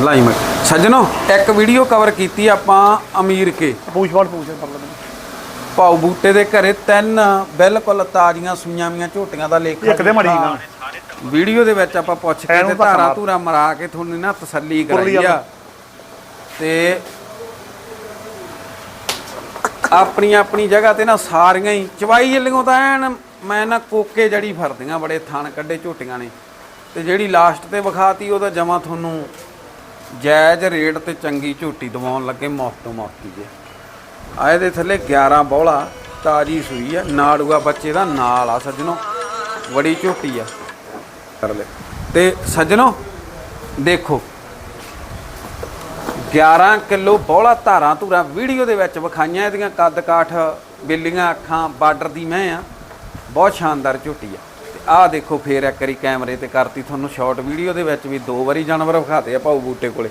ਲਾਈ ਮੈਂ ਸੱਜਣੋ ਇੱਕ ਵੀਡੀਓ ਕਵਰ ਕੀਤੀ ਆਪਾਂ ਅਮੀਰ ਕੇ ਪੂਛ ਵਾਲ ਪੂਛ ਕਰ ਲੈਂਦੇ ਭਾਉ ਬੂਟੇ ਦੇ ਘਰੇ ਤਿੰਨ ਬਿਲਕੁਲ ਤਾਜ਼ੀਆਂ ਸੂਈਆਂ ਵੀਆਂ ਝੋਟੀਆਂ ਦਾ ਲੇਖਾ ਇੱਕ ਦੇ ਮੜੀ ਜੋਖਾ ਨਾ। ਵੀਡੀਓ ਦੇ ਵਿੱਚ ਆਪਾਂ ਪੁੱਛ ਕੇ ਤੇ ਧਾਰਾ ਮਾਰ। ਧੂਰਾ ਮਰਾ ਕੇ ਤੁਹਾਨੂੰ ਨਾ ਤਸੱਲੀ ਕਰਾਈ ਆ। ਤੇ ਆਪਣੀ ਆਪਣੀ ਜਗ੍ਹਾ ਤੇ ਨਾ ਸਾਰੀਆਂ ਹੀ ਚਵਾਈ ਜੱਲੀਆਂ ਤਾਂ ਐਨ ਮੈਂ ਨਾ ਕੋਕੇ ਜੜੀ ਫਰਦੀਆਂ ਬੜੇ ਥਣ ਕੱਢੇ ਝੋਟੀਆਂ ਨੇ ਤੇ ਜਿਹੜੀ ਲਾਸਟ ਤੇ ਵਿਖਾਤੀ ਉਹਦਾ ਜਮਾ ਤੁਹਾਨੂੰ ਜਾਇਜ਼ ਰੇਟ ਤੇ ਚੰਗੀ ਝੋਟੀ ਦਵਾਉਣ ਲੱਗੇ ਮੁਫਤ ਮੁਫਤੀ ਜੇ। ਆ ਇਹਦੇ ਥੱਲੇ 11 ਬੌਲਾ, ਤਾਜੀ ਸੂਈ ਆ, ਨਾੜੂਆ ਬੱਚੇ ਦਾ ਨਾਲ ਆ ਸੱਜਣੋ। ਬੜੀ ਝੋਟੀ ਆ। ਕਰ ਲੈ। ਤੇ ਸੱਜਣੋ, ਦੇਖੋ। 11 ਕਿਲੋ ਬੌਲਾ ਧਾਰਾਂ ਧੂਰਾ ਵੀਡੀਓ ਦੇ ਵਿੱਚ ਵਿਖਾਈਆਂ, ਇਹਦੀਆਂ ਕੱਦ ਕਾਠ ਬਿੱਲੀਆਂ, ਅੱਖਾਂ, ਬਾਰਡਰ ਦੀ ਮੈਂ ਆ। ਬਹੁਤ ਸ਼ਾਨਦਾਰ ਝੋਟੀ ਆ। ਆਹ ਦੇਖੋ ਫੇਰ ਇੱਕ ਵਾਰੀ ਕੈਮਰੇ ਤੇ ਕਰਤੀ ਤੁਹਾਨੂੰ ਸ਼ਾਰਟ ਵੀਡੀਓ ਦੇ ਵਿੱਚ ਵੀ ਦੋ ਵਾਰੀ ਜਾਨਵਰ ਵਿਖਾਤੇ ਆ ਭਾਊ ਬੂਟੇ ਕੋਲੇ।